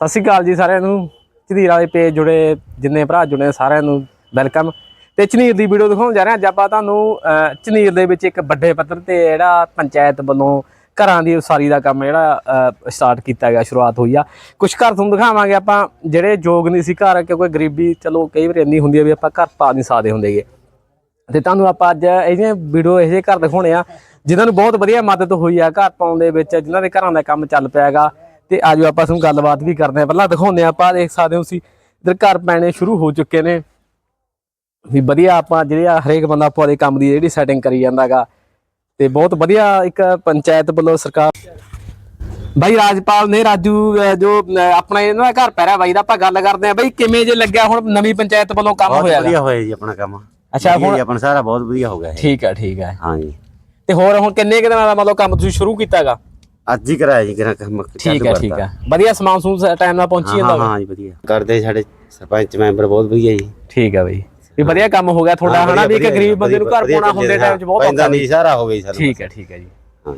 ਸਤਿ ਸ਼੍ਰੀ ਅਕਾਲ ਜੀ ਸਾਰਿਆਂ ਨੂੰ। ਝਨੀਰ ਦੇ ਪੇਜ ਜੁੜੇ ਜਿੰਨੇ ਭਰਾ ਜੁੜੇ ਸਾਰਿਆਂ ਨੂੰ ਵੈਲਕਮ ਤੇ ਝਨੀਰ ਦੀ ਵੀਡੀਓ ਦਿਖਾਉਣ ਜਾ ਰਹੇ ਹਾਂ ਅੱਜ ਆਪਾਂ ਤੁਹਾਨੂੰ ਅਹ, ਝਨੀਰ ਦੇ ਵਿੱਚ ਇੱਕ ਵੱਡੇ ਪੱਧਰ ਤੇ ਜਿਹੜਾ ਪੰਚਾਇਤ ਵੱਲੋਂ ਘਰਾਂ ਦੀ ਉਸਾਰੀ ਦਾ ਕੰਮ ਜਿਹੜਾ ਸਟਾਰਟ ਕੀਤਾ ਗਿਆ ਸ਼ੁਰੂਆਤ ਹੋਈ ਆ। ਕੁਝ ਘਰ ਤੁਹਾਨੂੰ ਦਿਖਾਵਾਂਗੇ ਆਪਾਂ ਜਿਹੜੇ ਯੋਗ ਨਹੀਂ ਸੀ ਘਰ ਕਿਉਂਕਿ ਗਰੀਬੀ ਚਲੋ ਕਈ ਵਾਰ ਇੰਨੀ ਹੁੰਦੀ ਹੈ ਵੀ ਆਪਾਂ ਘਰ ਪਾ ਨਹੀਂ ਸਕਦੇ ਹੁੰਦੇਗੇ ਤੇ ਤੁਹਾਨੂੰ ਆਪਾਂ ਅੱਜ ਇਹਦੀਆਂ ਵੀਡੀਓ ਇਹ ਜਿਹੇ ਘਰ ਦਿਖਾਉਣੇ ਆ ਜਿਨ੍ਹਾਂ ਨੂੰ ਬਹੁਤ ਵਧੀਆ ਮਦਦ ਹੋਈ ਆ ਘਰ ਪਾਉਣ ਦੇ ਵਿੱਚ ਜਿਨ੍ਹਾਂ ਦੇ ਘਰਾਂ ਦਾ ਕੰਮ ਚੱਲ ਪਿਆ ਹੈਗਾ। ਤੇ ਆਜੋ ਆਪਾਂ ਤੁਹਾਨੂੰ ਗੱਲਬਾਤ ਵੀ ਕਰਦੇ ਆ ਪਹਿਲਾਂ ਦਿਖਾਉਂਦੇ ਆ ਆਪਾਂ ਦੇਖ ਸਕਦੇ ਹੋ ਤੁਸੀਂ ਇਧਰ ਘਰ ਪੈਣੇ ਸ਼ੁਰੂ ਹੋ ਚੁੱਕੇ ਨੇ। ਵੀ ਵਧੀਆ ਆਪਾਂ ਜਿਹੜੇ ਆ ਹਰੇਕ ਬੰਦਾ ਆਪੋ ਦੇ ਕੰਮ ਦੀ ਜਿਹੜੀ ਸੈਟਿੰਗ ਕਰੀ ਜਾਂਦਾਗਾ। ਤੇ ਬਹੁਤ ਵਧੀਆ ਇੱਕ ਪੰਚਾਇਤ ਵੱਲੋਂ ਸਰਕਾਰ ਬਾਈ ਰਾਜਪਾਲ ਨੇ ਰਾਜੂ ਜੋ ਆਪਣਾ ਇਹਨਾਂ ਦਾ ਘਰ ਪੈ ਰਿਹਾ ਬਾਈ ਦਾ ਆਪਾਂ ਗੱਲ ਕਰਦੇ ਆ ਬਾਈ ਕਿਵੇਂ ਜੇ ਲੱਗਿਆ ਹੁਣ ਨਵੀਂ ਪੰਚਾਇਤ ਵੱਲੋਂ ਕੰਮ ਬਹੁਤ ਹੋਇਆ ਵਧੀਆ ਹੋਇਆ ਜੀ ਆਪਣਾ ਕੰਮ। ਅੱਛਾ, ਹੁਣ- ਆਪਣਾ ਸਾਰਾ ਬਹੁਤ ਵਧੀਆ ਹੋ ਗਿਆ ਠੀਕ ਹੈ ਠੀਕ ਹੈ ਹਾਂ ਜੀ ਤੇ ਹੋਰ ਹੁਣ ਕਿੰਨੇ ਕੁ ਦਿਨਾਂ ਦਾ ਮਤਲਬ ਕੰਮ ਤੁਸੀਂ ਸ਼ੁਰੂ ਕੀਤਾਗਾ? ਅੱਜ ਹੀ ਕਰਾਇਆ ਜੀ ਕਿਹੜਾ ਕੰਮ ਠੀਕ ਹੈ। ਠੀਕ ਹੈ। ਵਧੀਆ ਸਮਾਨ ਸਮੂਨ ਟਾਈਮ ਨਾਲ ਪਹੁੰਚੀ ਜਾਂਦਾ ਹਾਂ, ਜੀ ਵਧੀਆ। ਕਰਦੇ ਸਾਡੇ ਸਰਪੰਚ ਮੈਂਬਰ ਬਹੁਤ ਵਧੀਆ ਜੀ। ਠੀਕ ਹੈ ਬਈ। ਵੀ ਵਧੀਆ ਕੰਮ ਹੋ ਗਿਆ ਤੁਹਾਡਾ ਹਨਾ? ਵੀ ਇੱਕ ਗਰੀਬ ਬੰਦੇ ਨੂੰ ਘਰ ਪਾਉਣਾ ਹੁੰਦੇ ਟਾਈਮ 'ਚ ਬਹੁਤ ਪੈਂਦਾ ਔਖਾ ਨਹੀਂ ਸਾਰਾ ਹੋ ਜੀ ਸਾਡਾ ਠੀਕ ਹੈ ਠੀਕ ਹੈ ਜੀ। ਹਾਂ।